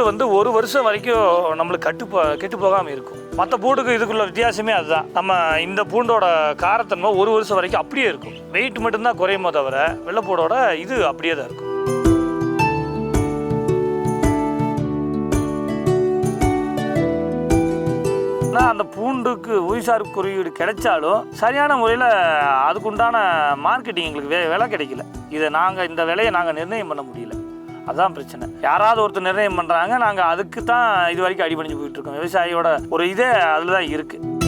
பூண்டு வந்து ஒரு வருஷம் வரைக்கும் நம்மளுக்கு கட்டு கெட்டு போகாமல் இருக்கும். மற்ற பூண்டுக்கு இதுக்குள்ள வித்தியாசமே அதுதான். நம்ம இந்த பூண்டோட காரத்தன்மை ஒரு வருஷம் வரைக்கும் அப்படியே இருக்கும். வெயிட் மட்டும்தான் குறையுமோ தவிர வெள்ளைப்பூடோட இது அப்படியே தான் இருக்கும். ஆனால் அந்த பூண்டுக்கு உயிர்சார் குறியீடு கிடைச்சாலும் சரியான முறையில் அதுக்குண்டான மார்க்கெட்டிங் எங்களுக்கு வே விலை கிடைக்கல. இதை நாங்கள் இந்த விலையை நாங்கள் நிர்ணயம் பண்ண முடியல. அதுதான் பிரச்சனை. யாராவது ஒருத்தர் நிர்ணயம் பண்ணுறாங்க நாங்கள் அதுக்கு தான் இது வரைக்கும் அடிபணிஞ்சு போயிட்டு இருக்கோம் விவசாயியோட ஒரு இதே அதில் தான் இருக்குது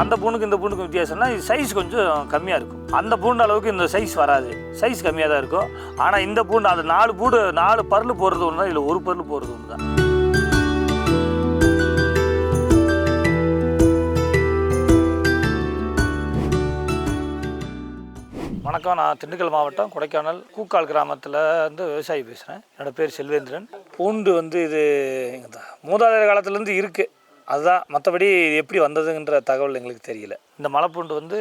அந்த பூனுக்கு இந்த பூண்டுக்கு வித்தியாசம்னா இது சைஸ் கொஞ்சம் கம்மியாக இருக்கும். அந்த பூண்டு அளவுக்கு இந்த சைஸ் வராது. சைஸ் கம்மியாக தான் இருக்கும். ஆனால் இந்த பூண்டு அந்த நாலு பூண்டு நாலு பருள் போடுறது ஒன்று தான் இல்லை ஒரு பருள் போடுறது ஒன்று தான் வணக்கம். நான் திண்டுக்கல் மாவட்டம் கொடைக்கானல் கூக்கால் கிராமத்தில் வந்து விவசாயி பேசுகிறேன் என்னோடய பேர் செல்வேந்திரன். பூண்டு வந்து இது இங்கே தான் மூதாதையர் காலத்துலேருந்து இருக்குது அதுதான் மற்றபடி எப்படி வந்ததுங்கிற தகவல் எங்களுக்கு தெரியல. இந்த மலைப்பூண்டு வந்து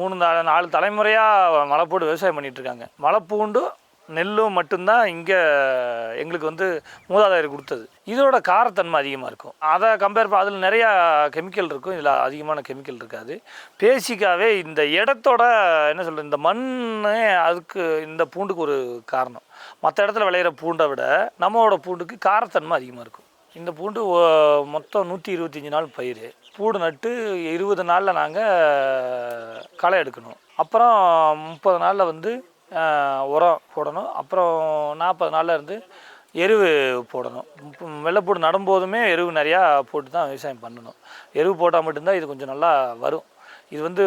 மூணு நாலு தலைமுறையாக மலைப்பூண்டு விவசாயம் பண்ணிகிட்ருக்காங்க மலைப்பூண்டும் நெல்லும் மட்டும்தான் இங்கே எங்களுக்கு வந்து மூதாதையர் கொடுத்தது. இதோட காரத்தன்மை அதிகமாக இருக்கும். அதை கம்பேர் பண்ண அதில் நிறையா கெமிக்கல் இருக்கும். இதில் அதிகமான கெமிக்கல் இருக்காது. பேசிக்காகவே இந்த இடத்தோட என்ன சொல்கிறது இந்த மண் அதுக்கு இந்த பூண்டுக்கு ஒரு காரணம். மற்ற இடத்துல விளையிற பூண்டை விட நம்மளோட பூண்டுக்கு காரத்தன்மை அதிகமாக இருக்கும். இந்த பூண்டு மொத்தம் நூற்றி இருபத்தஞ்சி நாள் பயிர். பூடு நட்டு இருபது நாளில் நாங்கள் களை எடுக்கணும். அப்புறம் முப்பது நாளில் வந்து உரம் போடணும். அப்புறம் நாற்பது நாளில் இருந்து எருவு போடணும். வெள்ளைப்பூடு நடும்போதுமே எருவு நிறையா போட்டு தான் விவசாயம் பண்ணணும். எருவு போட்டால் மட்டும்தான் இது கொஞ்சம் நல்லா வரும். இது வந்து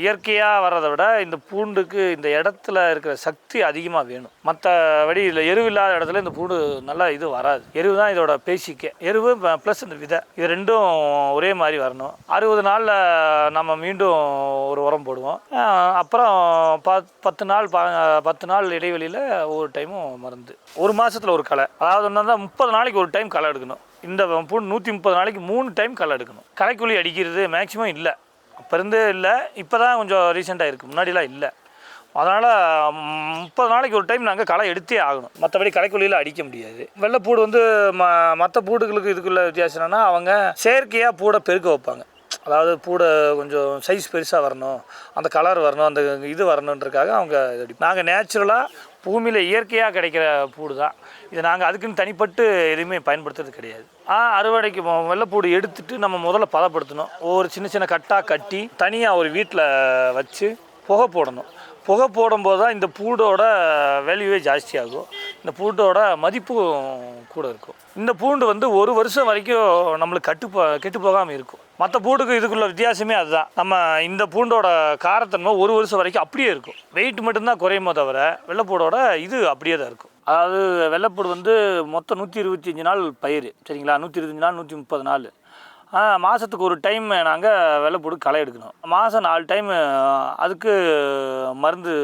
இயற்கையாக வர்றதை விட இந்த பூண்டுக்கு இந்த இடத்துல இருக்கிற சக்தி அதிகமாக வேணும். மற்றபடி இதில் எருவு இல்லாத இடத்துல இந்த பூண்டு நல்லா இது வராது. எருவு தான் இதோட பேசிக்கே. எருவு ப்ளஸ் இந்த விதை. இது ரெண்டும் ஒரே மாதிரி வரணும். அறுபது நாளில் நம்ம மீண்டும் ஒரு உரம் போடுவோம். அப்புறம் பத் பத்து நாள் ப பத்து நாள் இடைவெளியில் ஒவ்வொரு டைமும் மருந்து. ஒரு மாதத்தில் ஒரு களை. அதாவது தான் முப்பது நாளைக்கு ஒரு டைம் களை எடுக்கணும். இந்த பூண்டு நூற்றி முப்பது நாளைக்கு மூணு டைம் களை எடுக்கணும். களைக்குழி அடிக்கிறது மேக்ஸிமம் இல்லை. அப்போ இருந்தே இல்லை இப்போ தான் கொஞ்சம் ரீசெண்டாக இருக்குது முன்னாடிலாம் இல்லை. அதனால் முப்பது நாளைக்கு ஒரு டைம் நாங்கள் களை எடுத்தே ஆகணும். மற்றபடி களைக்குள்ளியில் அடிக்க முடியாது. வெள்ளைப்பூடு வந்து ம மற்ற பூடுகளுக்கு இதுக்குள்ள வித்தியாசம் என்னென்னா அவங்க செயற்கையாக பூடை பெருக்க வைப்பாங்க. அதாவது பூடை கொஞ்சம் சைஸ் பெருசாக வரணும் அந்த கலர் வரணும் அந்த இது வரணுன்றதுக்காக அவங்க இது நாங்கள் நேச்சுரலாக பூமியில் இயற்கையாக கிடைக்கிற பூடு தான் இது நாங்கள் அதுக்குன்னு தனிப்பட்டு எதுவுமே பயன்படுத்துறது கிடையாது. ஆ அறுவடைக்கு வெள்ளைப்பூடு எடுத்துட்டு நம்ம முதல்ல பதப்படுத்தணும். ஒவ்வொரு சின்ன சின்ன கட்டாக கட்டி தனியாக ஒரு வீட்டில் வச்சு புகை போடணும். புகை போடும்போது தான் இந்த பூடோட வேல்யூவே ஜாஸ்தியாகும். இந்த பூண்டோட மதிப்பும் கூட இருக்கும். இந்த பூண்டு வந்து ஒரு வருஷம் வரைக்கும் நம்மளுக்கு கட்டு போ கெட்டு போகாமல் இருக்கும். மற்ற பூண்டுக்கு இதுக்குள்ள வித்தியாசமே அதுதான். நம்ம இந்த பூண்டோட காரத்தன்மை ஒரு வருஷம் வரைக்கும் அப்படியே இருக்கும். வெயிட் மட்டும்தான் குறையுமோ தவிர வெள்ளைப்பூடோட இது அப்படியே தான் இருக்கும். அதாவது வெள்ளைப்பூடு வந்து மொத்தம் நூற்றி இருபத்தஞ்சி நாள் பயிர் சரிங்களா? நூற்றி இருபத்தஞ்சி நாள் நூற்றி முப்பது நாள் மாதத்துக்கு ஒரு டைம் நாங்கள் வெள்ளைப்பூடு களை எடுக்கணும். மாதம் நாலு டைம் அதுக்கு மருந்து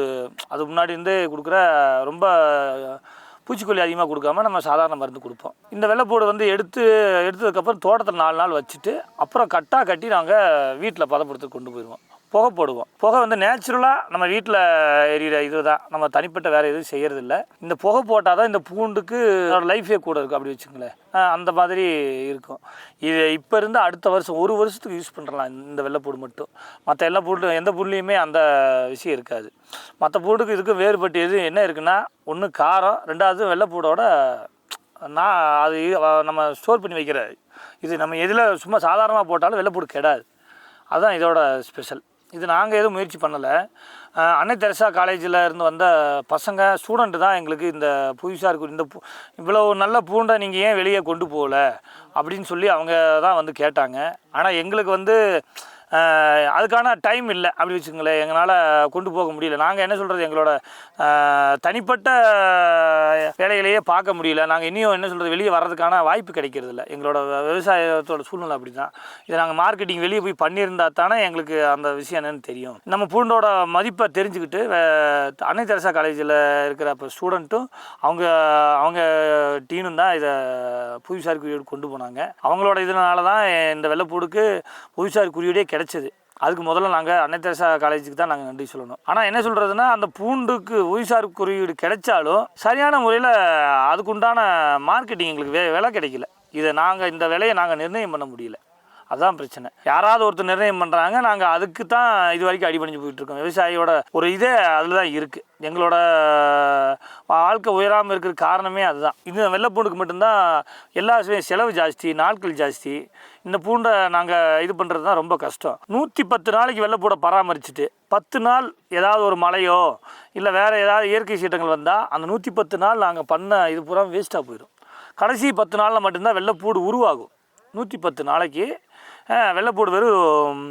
அது முன்னாடி இருந்தே கொடுக்குற ரொம்ப பூச்சிக்கொல்லி அதிகமாக கொடுக்காம நம்ம சாதாரண மருந்து கொடுப்போம். இந்த வெள்ளைப்பூடு வந்து எடுத்து எடுத்ததுக்கப்புறம் தோட்டத்தில் நாலு நாள் வச்சுட்டு அப்புறம் கட்டாக கட்டி நாங்கள் வீட்டில் பதப்படுத்தி கொண்டு போயிடுவோம் புகை போடுவோம் புகை வந்து நேச்சுரலாக நம்ம வீட்டில் எரியிற இது தான் நம்ம தனிப்பட்ட வேறு எதுவும் செய்கிறதில்ல இந்த புகை போட்டால் தான் இந்த பூண்டுக்கு லைஃபே கூட இருக்கும் அப்படி வச்சுங்களேன் அந்த மாதிரி இருக்கும். இது இப்போ இருந்து அடுத்த வருஷம் ஒரு வருஷத்துக்கு யூஸ் பண்ணுறலாம் இந்த வெள்ளைப்பூடு மட்டும். மற்ற எல்லா பூண்டு எந்த பூண்டுலேயுமே அந்த விஷயம் இருக்காது. மற்ற பூண்டுக்கு இதுக்கும் வேறுபட்டு எது என்ன இருக்குன்னா ஒன்று காரம் ரெண்டாவது வெள்ளைப்பூடோட நான் அது நம்ம ஸ்டோர் பண்ணி வைக்கிற இது. நம்ம எதில் சும்மா சாதாரணமாக போட்டாலும் வெள்ளைப்பூடு கெடாது. அதுதான் இதோட ஸ்பெஷல் இது நாங்கள் எதுவும் முயற்சி பண்ணலை. அன்னை தெரசா காலேஜில் இருந்து வந்த பசங்க ஸ்டூடெண்ட்டு தான் எங்களுக்கு இந்த புதுசாக இருக்கும் இந்த பூ இவ்வளோ நல்ல பூண்டை நீங்கள் ஏன் வெளியே கொண்டு போகல அப்படின்னு சொல்லி அவங்க தான் வந்து கேட்டாங்க. ஆனால் எங்களுக்கு வந்து அதுக்கான டைம் இல்லை. அப்படி வச்சுங்களேன் எங்களால் கொண்டு போக முடியல. நாங்கள் என்ன சொல்கிறது எங்களோட தனிப்பட்ட வேலைகளையே பார்க்க முடியல. நாங்கள் இனியும் என்ன சொல்கிறது வெளியே வர்றதுக்கான வாய்ப்பு கிடைக்கிறது இல்லை எங்களோட விவசாயத்தோட சூழ்நிலை அப்படி தான் இதை நாங்கள் மார்க்கெட்டிங் வெளியே போய் பண்ணியிருந்தா தானே எங்களுக்கு அந்த விஷயம் என்னன்னு தெரியும். நம்ம பூண்டோட மதிப்பை தெரிஞ்சுக்கிட்டு அன்னை தெரசா காலேஜில் இருக்கிற இப்போ ஸ்டூடெண்ட்டும் அவங்க அவங்க டீனும் தான் இதை புவிசார் குறியீடு கொண்டு போனாங்க. அவங்களோட இதனால தான் இந்த வெள்ளைப்பூடுக்கு புவிசார் குறியீடே கிடச்சிது. அதுக்கு முதல்ல நாங்கள் அன்னை தெரசா காலேஜுக்கு தான் நாங்கள் நன்றி சொல்லணும். ஆனால் என்ன சொல்கிறதுனா அந்த பூண்டுக்கு உயிர்சார் குறியீடு கிடைச்சாலும் சரியான முறையில் அதுக்குண்டான மார்க்கெட்டிங் எங்களுக்கு வே விலை கிடைக்கல. இதை நாங்கள் இந்த விலையை நாங்கள் நிர்ணயம் பண்ண முடியல. அதுதான் பிரச்சனை. யாராவது ஒருத்தர் நிர்ணயம் பண்ணுறாங்க நாங்கள் அதுக்கு தான் இது வரைக்கும் அடிபணிஞ்சு போயிட்டுருக்கோம். விவசாயியோட ஒரு இதே அதில் தான் இருக்குது எங்களோட வாழ்க்கை உயராமல் இருக்கிற காரணமே அதுதான். இந்த வெள்ளைப்பூண்டுக்கு மட்டும்தான் எல்லா செலவு ஜாஸ்தி நாட்கள் ஜாஸ்தி. இந்த பூண்டை நாங்கள் இது பண்ணுறது தான் ரொம்ப கஷ்டம். நூற்றி பத்து நாளைக்கு வெள்ளைப்பூடை பராமரிச்சுட்டு பத்து நாள் ஏதாவது ஒரு மழையோ இல்லை வேறு ஏதாவது இயற்கை சீட்டங்கள் வந்தால் அந்த நூற்றி பத்து நாள் நாங்கள் பண்ண இது பூரா வேஸ்ட்டாக போயிடும். கடைசி பத்து நாளில் மட்டும்தான் வெள்ளைப்பூடு உருவாகும். நூற்றி பத்து நாளைக்கு வெள்ளைப்பூடு வெறும்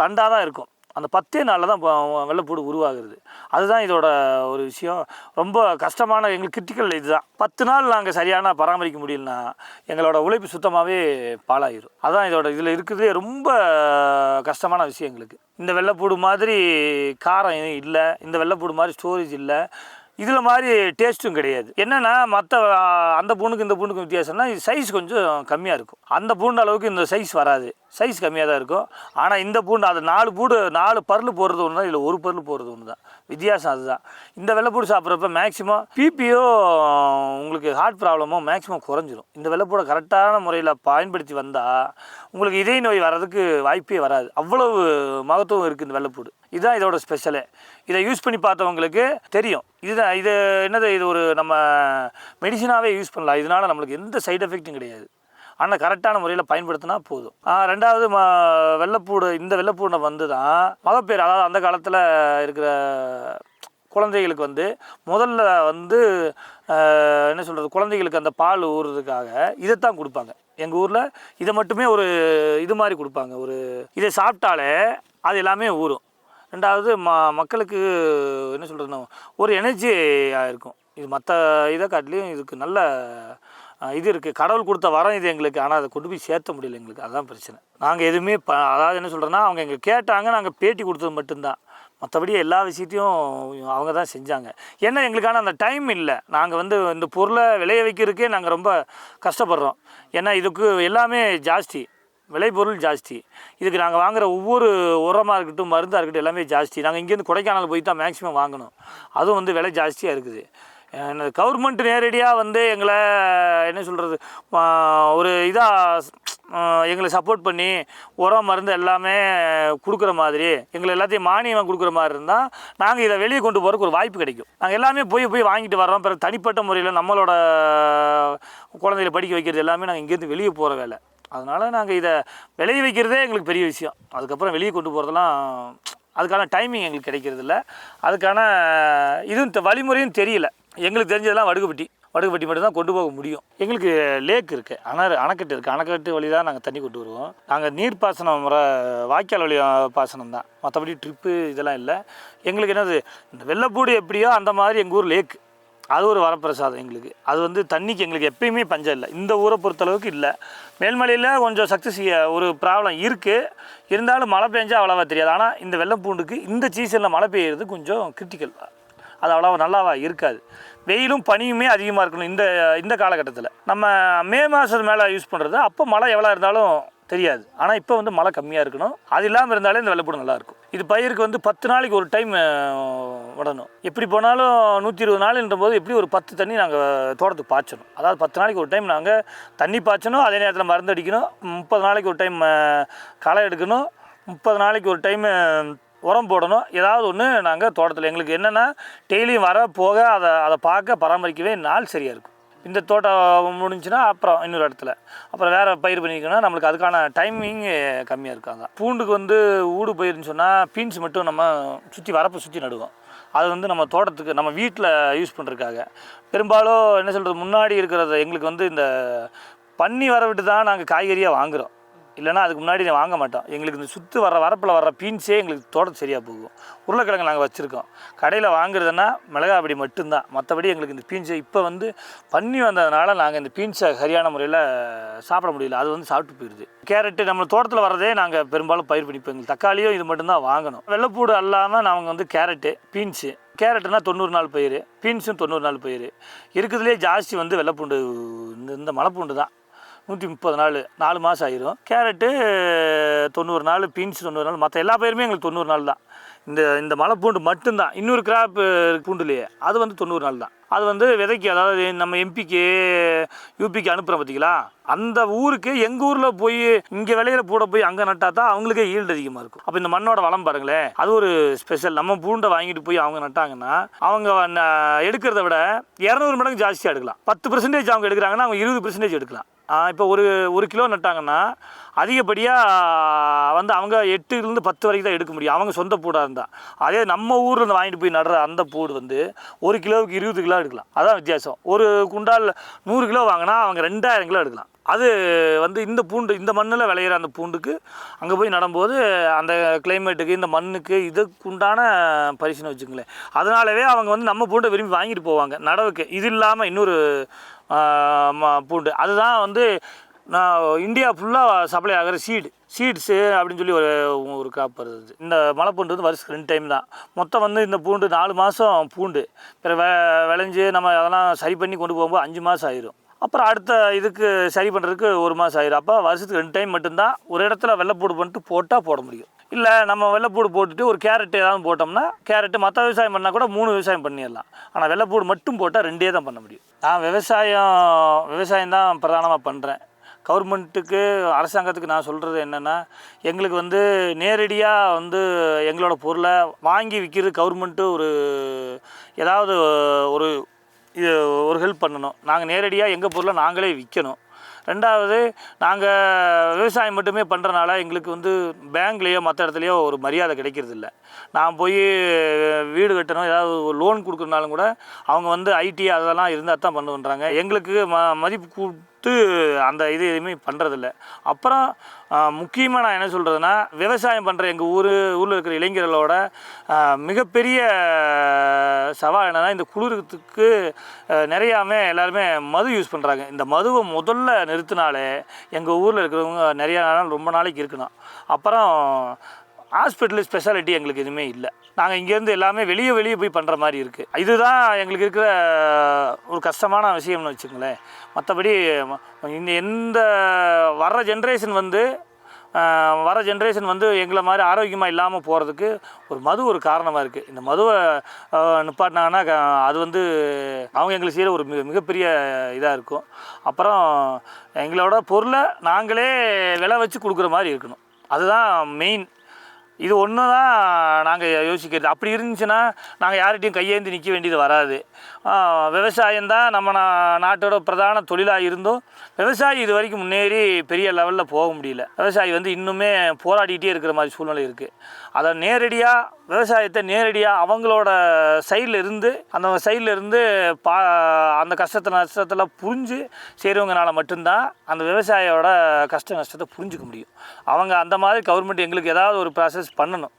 தண்டாக தான் இருக்கும். அந்த பத்தே நாளில் தான் வெள்ளைப்பூடு உருவாகிறது. அதுதான் இதோட ஒரு விஷயம். ரொம்ப கஷ்டமான எங்களுக்கு கிரிட்டிக்கல் இதுதான். பத்து நாள் நாங்கள் சரியான பராமரிக்க முடியலனா எங்களோட உழைப்பு சுத்தமாகவே பாழாயிரும். அதுதான் இதோட இதில் இருக்கிறதே ரொம்ப கஷ்டமான விஷயம் எங்களுக்கு. இந்த வெள்ளைப்பூடு மாதிரி காரம் இல்லை. இந்த வெள்ளைப்பூடு மாதிரி ஸ்டோரேஜ் இல்லை. இதில் மாதிரி டேஸ்ட்டும் கிடையாது. என்னென்னா மற்ற அந்த பூண்டுக்கு இந்த பூண்டுக்கு வித்தியாசம்னா இது சைஸ் கொஞ்சம் கம்மியாக இருக்கும். அந்த பூண்டு அளவுக்கு இந்த சைஸ் வராது. சைஸ் கம்மியாக தான் இருக்கும். ஆனால் இந்த பூண்டு அது நாலு பூடு நாலு பருள் போடுறது ஒன்று தான் இல்லை ஒரு பருள் போடுறது ஒன்று தான் வித்தியாசம் அதுதான். இந்த வெள்ளைப்பூடு சாப்பிட்றப்ப மேக்ஸிமம் பிபியோ உங்களுக்கு ஹார்ட் ப்ராப்ளமோ மேக்ஸிமம் குறைஞ்சிரும். இந்த வெள்ளைப்பூடை கரெக்டான முறையில் பயன்படுத்தி வந்தால் உங்களுக்கு இதய நோய் வர்றதுக்கு வாய்ப்பே வராது. அவ்வளவு மகத்துவம் இருக்குது இந்த வெள்ளைப்பூடு இதுதான் இதோட ஸ்பெஷலே இதை யூஸ் பண்ணி பார்த்தவங்களுக்கு தெரியும். இதுதான் இது என்னது இது ஒரு நம்ம மெடிசனாகவே யூஸ் பண்ணலாம். இதனால் நம்மளுக்கு எந்த சைடு எஃபெக்ட்டும் கிடையாது. ஆனால் கரெக்டான முறையில் பயன்படுத்தினா போதும். ரெண்டாவது ம வெள்ளப்பூடு இந்த வெள்ளப்பூடை வந்து தான் மகப்பேறு அதாவது அந்த காலத்தில் இருக்கிற குழந்தைகளுக்கு வந்து முதல்ல வந்து என்ன சொல்கிறது குழந்தைகளுக்கு அந்த பால் ஊறுறதுக்காக இதைத்தான் கொடுப்பாங்க. எங்கள் ஊரில் இதை மட்டுமே ஒரு இது மாதிரி கொடுப்பாங்க. ஒரு இதை சாப்பிட்டாலே அது எல்லாமே ஊறும். ரெண்டாவது ம மக்களுக்கு என்ன சொல்கிறதுனா ஒரு எனர்ஜியாக இருக்கும். இது மற்ற இதை காட்டிலையும் இதுக்கு நல்ல இது இருக்குது கடவுள் கொடுத்த வரம் இது எங்களுக்கு. ஆனால் அதை கொண்டு போய் சேர்த்த முடியல எங்களுக்கு. அதுதான் பிரச்சனை. நாங்கள் எதுவுமே ப அதாவது என்ன சொல்கிறேன்னா அவங்க எங்களுக்கு கேட்டாங்க நாங்கள் பேட்டி கொடுத்தது மட்டும்தான். மற்றபடி எல்லா விஷயத்தையும் அவங்க தான் செஞ்சாங்க. ஏன்னா எங்களுக்கான அந்த டைம் இல்லை. நாங்கள் வந்து இந்த பொருளை விளைய வைக்கிறதுக்கே நாங்கள் ரொம்ப கஷ்டப்படுறோம். ஏன்னா இதுக்கு எல்லாமே ஜாஸ்தி. விளைபொருள் ஜாஸ்தி. இதுக்கு நாங்கள் வாங்குற ஒவ்வொரு உரமாக இருக்கட்டும் மருந்தாக இருக்கட்டும் எல்லாமே ஜாஸ்தி. நாங்கள் இங்கேருந்து கொடைக்கானல் போய் தான் மேக்ஸிமம் வாங்கணும். அதுவும் வந்து விலை ஜாஸ்தியாக இருக்குது. கவர்மெண்ட் நேரடியாக வந்து எங்களை என்ன சொல்கிறது ஒரு இதாக எங்களை சப்போர்ட் பண்ணி உரம் மருந்து எல்லாமே கொடுக்குற மாதிரி எங்களை எல்லாத்தையும் மானியம் கொடுக்குற மாதிரி இருந்தால் நாங்கள் இதை வெளியே கொண்டு போகிறதுக்கு ஒரு வாய்ப்பு கிடைக்கும். நாங்கள் எல்லாமே போய் போய் வாங்கிட்டு வர்றோம். பிறகு தனிப்பட்ட முறையில் நம்மளோட குழந்தைகளை படிக்க வைக்கிறது எல்லாமே நாங்கள் இங்கேருந்து வெளியே போகிற வேலை. அதனால் நாங்கள் இதை விளைய வைக்கிறதே எங்களுக்கு பெரிய விஷயம். அதுக்கப்புறம் வெளியே கொண்டு போகிறதெல்லாம் அதுக்கான டைமிங் எங்களுக்கு கிடைக்கிறது இல்லை அதுக்கான இதுவும் தெ- வழிமுறையும் தெரியல. எங்களுக்கு தெரிஞ்சதெல்லாம் வடுகுப்பட்டி. வடுகுப்பட்டி மட்டும்தான் கொண்டு போக முடியும். எங்களுக்கு லேக் இருக்குது அணை அணைக்கட்டு இருக்குது அணைக்கட்டு வழி தான் நாங்கள் தண்ணி கொண்டு வருவோம். நாங்கள் நீர்ப்பாசனம் முறை வாய்க்கால் வழி பாசனம் தான். மற்றபடி ட்ரிப்பு இதெல்லாம் இல்லை. எங்களுக்கு என்னது இந்த வெள்ளப்பூடு எப்படியோ அந்த மாதிரி எங்கள் ஊர் லேக் அது ஒரு வரப்பிரசாதம் எங்களுக்கு. அது வந்து தண்ணிக்கு எங்களுக்கு எப்பயுமே பஞ்சம் இல்லை. இந்த ஊரை பொறுத்தளவுக்கு இல்லை. மேல்மலையில் கொஞ்சம் சக்ஸஸ் ஒரு ப்ராப்ளம் இருக்குது இருந்தாலும் மழை பெஞ்சால் அவ்வளோவா தெரியாது. ஆனால் இந்த வெள்ளப்பூண்டுக்கு இந்த சீசனில் மழை பெய்யுறது கொஞ்சம் கிரிட்டிக்கல் அது அவ்வளோவா நல்லாவா இருக்காது. வெயிலும் பனியுமே அதிகமாக இருக்கணும் இந்த இந்த காலகட்டத்தில். நம்ம மே மாதத்து மேலே யூஸ் பண்ணுறது அப்போ மழை எவ்வளோ இருந்தாலும் தெரியாது. ஆனால் இப்போ வந்து மழை கம்மியாக இருக்கணும். அது இல்லாமல் இருந்தாலே இந்த வெள்ளைப்பூடு நல்லாயிருக்கும் இது பயிருக்கு வந்து பத்து நாளைக்கு ஒரு டைம் விடணும். எப்படி போனாலும் நூற்றி இருபது நாளுன்ற போது எப்படி ஒரு பத்து தண்ணி நாங்கள் தோட்டத்துக்கு பாய்ச்சணும். அதாவது பத்து நாளைக்கு ஒரு டைம் நாங்கள் தண்ணி பாய்ச்சணும் அதே நேரத்தில் மருந்து அடிக்கணும் முப்பது நாளைக்கு ஒரு டைம் களை எடுக்கணும் முப்பது நாளைக்கு ஒரு டைம் உரம் போடணும். ஏதாவது ஒன்று நாங்கள் தோட்டத்தில். எங்களுக்கு என்னென்னா டெய்லியும் வர போக அதை அதை பார்க்க பராமரிக்கவே நாள் சரியாக இருக்கும். இந்த தோட்டம் முடிஞ்சுன்னா அப்புறம் இன்னொரு இடத்துல. அப்புறம் வேறு பயிர் பண்ணிக்கணும்னா நம்மளுக்கு அதுக்கான டைமிங் கம்மியாக இருக்காங்க பூண்டுக்கு வந்து ஊடு பயிர்னு சொன்னால் பீன்ஸ் மட்டும் நம்ம சுற்றி வரப்பை சுற்றி நடுவோம். அது வந்து நம்ம தோட்டத்துக்கு நம்ம வீட்டில் யூஸ் பண்ணுறதுக்காக பெரும்பாலும் என்ன சொல்கிறது முன்னாடி இருக்கிறத எங்களுக்கு வந்து இந்த பன்னி வர விட்டு தான் நாங்கள் காய்கறியாக வாங்குகிறோம் இல்லைன்னா அதுக்கு முன்னாடி வாங்க மாட்டோம் எங்களுக்கு இந்த சுற்று வர வரப்பில் வர பீன்ஸே எங்களுக்கு தோட்டம் சரியாக போகும். உருளைக்கிழங்கு நாங்கள் வச்சுருக்கோம். கடையில் வாங்குறதுன்னா மிளகாப்பொடி மட்டும்தான். மற்றபடி எங்களுக்கு இந்த பீன்ஸை இப்போ வந்து பண்ணி வந்ததுனால நாங்கள் இந்த பீன்ஸை சரியான முறையில் சாப்பிட முடியல. அது வந்து சாப்பிட்டு போயிடுது கேரட்டு நம்ம தோட்டத்தில் வரதே நாங்கள் பெரும்பாலும் பயிர் பண்ணிப்போம். எங்களுக்கு தக்காளியும் இது மட்டும்தான் வாங்கணும். வெள்ளைப்பூடு அல்லாமல் நாங்கள் வந்து கேரட்டு பீன்ஸு. கேரட்டுனா தொண்ணூறு நாள் பயிர் பீன்ஸும் தொண்ணூறு நாள் பயிர். இருக்கிறதுலே ஜாஸ்தி வந்து வெள்ளைப்பூண்டு இந்த இந்த மலைப்பூண்டு தான் நூற்றி முப்பது நாள் நாலு மாதம் ஆயிரும். கேரட்டு தொண்ணூறு நாள் பீன்ஸ் தொண்ணூறு நாள் மற்ற எல்லா பயிருமே எங்களுக்கு தொண்ணூறு நாள் தான். இந்த இந்த மலை பூண்டு மட்டும்தான். இன்னொரு கிராப் பூண்டுலையே அது வந்து தொண்ணூறு நாள் தான். அது வந்து விதைக்கு அதாவது நம்ம எம்பிக்கு யூபிக்கு அனுப்புகிறோம் பார்த்தீங்களா அந்த ஊருக்கு எங்கள் ஊரில் போய் இங்கே விலையில் பூட போய் அங்கே நட்டா தான் அவங்களுக்கே ஈல்டு அதிகமாக இருக்கும். அப்போ இந்த மண்ணோட வளம் பாருங்களேன் அது ஒரு ஸ்பெஷல் நம்ம பூண்டை வாங்கிட்டு போய் அவங்க நட்டாங்கன்னா அவங்க எடுக்கிறத விட இரநூறு மடங்கு ஜாஸ்தியாக எடுக்கலாம். பத்து பர்சன்டேஜ் அவங்க எடுக்கிறாங்கன்னா அவங்க இருபது பர்சன்டேஜ் எடுக்கலாம். இப்போ ஒரு ஒரு கிலோ நட்டாங்கன்னா அதிகப்படியாக வந்து அவங்க எட்டுலேருந்து பத்து வரைக்கும் தான் எடுக்க முடியும். அவங்க சொந்த பூடாக இருந்தால் அதே நம்ம ஊரில் இருந்து வாங்கிட்டு போய் நடுற அந்த பூடு வந்து ஒரு கிலோவுக்கு இருபது கிலோ எடுக்கலாம். அதான் வித்தியாசம். ஒரு குண்டால் நூறு கிலோ வாங்கினா அவங்க ரெண்டாயிரம் கிலோ எடுக்கலாம். அது வந்து இந்த பூண்டு இந்த மண்ணில் விளையிற அந்த பூண்டுக்கு அங்கே போய் நடும்போது அந்த கிளைமேட்டுக்கு இந்த மண்ணுக்கு இதுக்கு உண்டான பரிசுன்னு வச்சுங்களேன் அதனாலவே அவங்க வந்து நம்ம பூண்டை விரும்பி வாங்கிட்டு போவாங்க. நடவுக்கு. இது இல்லாமல் இன்னொரு ம- பூண்டு. அதுதான் வந்து நான் இந்தியா ஃபுல்லாக சப்ளை ஆகிற சீடு சீட்ஸு அப்படின்னு சொல்லி ஒரு ஒரு கிராப் வருது. இந்த மலை பூண்டு வந்து வருஷத்துக்கு ரெண்டு டைம் தான். மொத்தம் வந்து இந்த பூண்டு நாலு மாதம் பூண்டு. பிற வெ விளைஞ்சு நம்ம அதெல்லாம் சரி பண்ணி கொண்டு போகும்போது அஞ்சு மாதம் ஆயிரும். அப்புறம் அடுத்த இதுக்கு சரி பண்ணுறதுக்கு ஒரு மாதம் ஆயிரும். அப்போ வருஷத்துக்கு ரெண்டு டைம் மட்டும்தான் ஒரு இடத்துல வெள்ளைப்பூடு பண்ணிட்டு போட்டால் போட முடியும். இல்லை நம்ம வெள்ளைப்பூடு போட்டுட்டு ஒரு கேரட் ஏதாவது போட்டோம்னா கேரட்டு மற்ற விவசாயம் பண்ணால் கூட மூணு விவசாயம் பண்ணிடலாம். ஆனால் வெள்ளைப்பூடு மட்டும் போட்டால் ரெண்டே தான் பண்ண முடியும். நான் விவசாயம் விவசாயம் தான் பிரதானமாக பண்ணுறேன் கவர்மெண்ட்டுக்கு அரசாங்கத்துக்கு நான் சொல்கிறது என்னென்னா எங்களுக்கு வந்து நேரடியாக வந்து எங்களோட பொருளை வாங்கி விற்கிறது கவர்மெண்ட்டு ஒரு ஏதாவது ஒரு இது ஒரு ஹெல்ப் பண்ணணும். நாங்கள் நேரடியாக எங்கள் பொருளை நாங்களே விற்கணும் ரெண்டாவது நாங்கள் விவசாயம் மட்டுமே பண்ணுறனால எங்களுக்கு வந்து பேங்க்லேயோ மற்ற இடத்துலையோ ஒரு மரியாதை கிடைக்கிறது இல்லை நான் போய் வீடு கட்டணும் ஏதாவது ஒரு லோன் கொடுக்குறனாலும் கூட அவங்க வந்து ஐடி அதெல்லாம் இருந்தால் தான் பண்ணுன்றாங்க. எங்களுக்கு ம மதிப்பு கொடுத்து அந்த இது எதுவுமே பண்ணுறதில்ல அப்புறம் முக்கியமாக நான் என்ன சொல்கிறதுனா விவசாயம் பண்ணுற எங்கள் ஊர் ஊரில் இருக்கிற இளைஞர்களோட மிகப்பெரிய சவால் என்னன்னா இந்த குளிருக்கு நிறையாமே எல்லாருமே மது யூஸ் பண்ணுறாங்க இந்த மதுவை முதல்ல நிறுத்தினாலே எங்கள் ஊரில் இருக்கிறவங்க நிறையா நாள் ரொம்ப நாளைக்கு இருக்கணும். அப்புறம் ஹாஸ்பிட்டலு ஸ்பெஷாலிட்டி எங்களுக்கு எதுவுமே இல்லை. நாங்கள் இங்கேருந்து எல்லாமே வெளியே வெளியே போய் பண்ணுற மாதிரி இருக்குது இதுதான் எங்களுக்கு இருக்கிற ஒரு கஷ்டமான விஷயம்னு வச்சுங்களேன் மற்றபடி இந்த எந்த வர்ற ஜென்ரேஷன் வந்து வர ஜென்ரேஷன் வந்து எங்களை மாதிரி ஆரோக்கியமாக இல்லாமல் போகிறதுக்கு ஒரு மது ஒரு காரணமாக இருக்குது இந்த மதுவை நிப்பாட்டினாங்கன்னா அது வந்து அவங்க எங்களுக்கு செய்கிற ஒரு மிக மிகப்பெரிய இதாக இருக்கும். அப்புறம் எங்களோட பொருளை நாங்களே விலை வச்சு கொடுக்குற மாதிரி இருக்கணும். அதுதான் மெயின் இது ஒன்று தான் நாங்கள் யோசிக்கிறது. அப்படி இருந்துச்சுன்னா நாங்கள் யார்கிட்டையும் கையேந்தி நிற்க வேண்டியது வராது. விவசாயம் தான் நம்ம நா- நாட்டோட பிரதான தொழிலாக இருந்தும் விவசாயி இது வரைக்கும் முன்னேறி பெரிய லெவலில் போக முடியல. விவசாயி வந்து இன்னுமே போராடிக்கிட்டே இருக்கிற மாதிரி சூழ்நிலை இருக்குது அதை நேரடியாக விவசாயத்தை நேரடியாக அவங்களோட சைடில் இருந்து அந்த சைடில் இருந்து பா அந்த கஷ்டத்தை நஷ்டத்தில் புரிஞ்சு செய்கிறவங்கனால மட்டும்தான் அந்த விவசாயியோட கஷ்ட நஷ்டத்தை புரிஞ்சுக்க முடியும். அவங்க அந்த மாதிரி கவர்மெண்ட் எங்களுக்கு ஏதாவது ஒரு ப்ராசஸ் பண்ணணும்.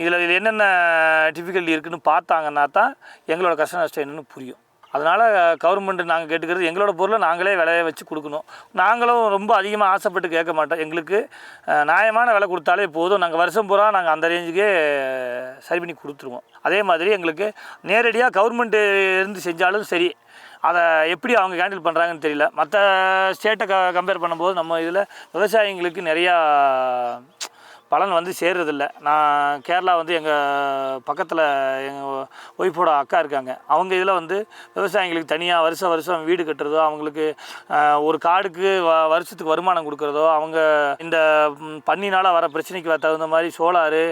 இதில் இதில் என்னென்ன டிஃபிகல்ட்டி இருக்குன்னு பார்த்தாங்கன்னா தான் எங்களோட கஷ்ட நஷ்டம் என்னன்னு புரியும். அதனால் கவர்மெண்ட் நாங்கள் கேட்டுக்கிறது எங்களோட பொருளை நாங்களே விலையை வச்சு கொடுக்கணும். நாங்களும் ரொம்ப அதிகமாக ஆசைப்பட்டு கேட்க மாட்டோம். எங்களுக்கு நியாயமான விலை கொடுத்தாலே போதும். நாங்கள் வருஷம் பூரா நாங்கள் அந்த ரேஞ்சுக்கே சரி பண்ணி கொடுத்துருவோம். அதே மாதிரி எங்களுக்கு நேரடியாக கவர்மெண்ட்டு இருந்து செஞ்சாலும் சரி அதை எப்படி அவங்க ஹேண்டில் பண்ணுறாங்கன்னு தெரியல. மற்ற ஸ்டேட்டை க கம்பேர் பண்ணும்போது நம்ம இதில் விவசாயிங்களுக்கு நிறையா பலன் வந்து சேர்றதில்ல. நான் கேரளா வந்து எங்கள் பக்கத்தில் எங்கள் ஒய்ஃபோட அக்கா இருக்காங்க. அவங்க இதில் வந்து விவசாயிங்களுக்கு தனியாக வருஷம் வருஷம் வீடு கட்டுறதோ அவங்களுக்கு ஒரு காடுக்கு வ வருஷத்துக்கு வருமானம் கொடுக்குறதோ அவங்க இந்த பண்ணினால் வர பிரச்சனைக்கு தகுந்த மாதிரி சோலாரு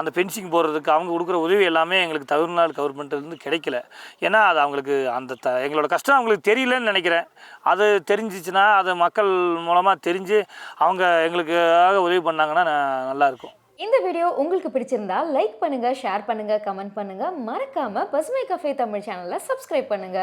அந்த பென்சிங் போடுறதுக்கு அவங்க கொடுக்குற உதவி எல்லாமே எங்களுக்கு தமிழ்நாடு கவர்மெண்ட்லேருந்து கிடைக்கல. ஏன்னா அது அவங்களுக்கு அந்த த எங்களோட கஷ்டம் அவங்களுக்கு தெரியலன்னு நினைக்கிறேன். அது தெரிஞ்சிச்சுன்னா அது மக்கள் மூலமாக தெரிஞ்சு அவங்க எங்களுக்காக உதவி பண்ணாங்கன்னா நல்லா இருக்கும் இந்த வீடியோ உங்களுக்கு பிடிச்சிருந்தா லைக் பண்ணுங்க ஷேர் பண்ணுங்க கமெண்ட் பண்ணுங்க. மறக்காம பசுமை கஃபே தமிழ் சேனலை சப்ஸ்கிரைப் பண்ணுங்க.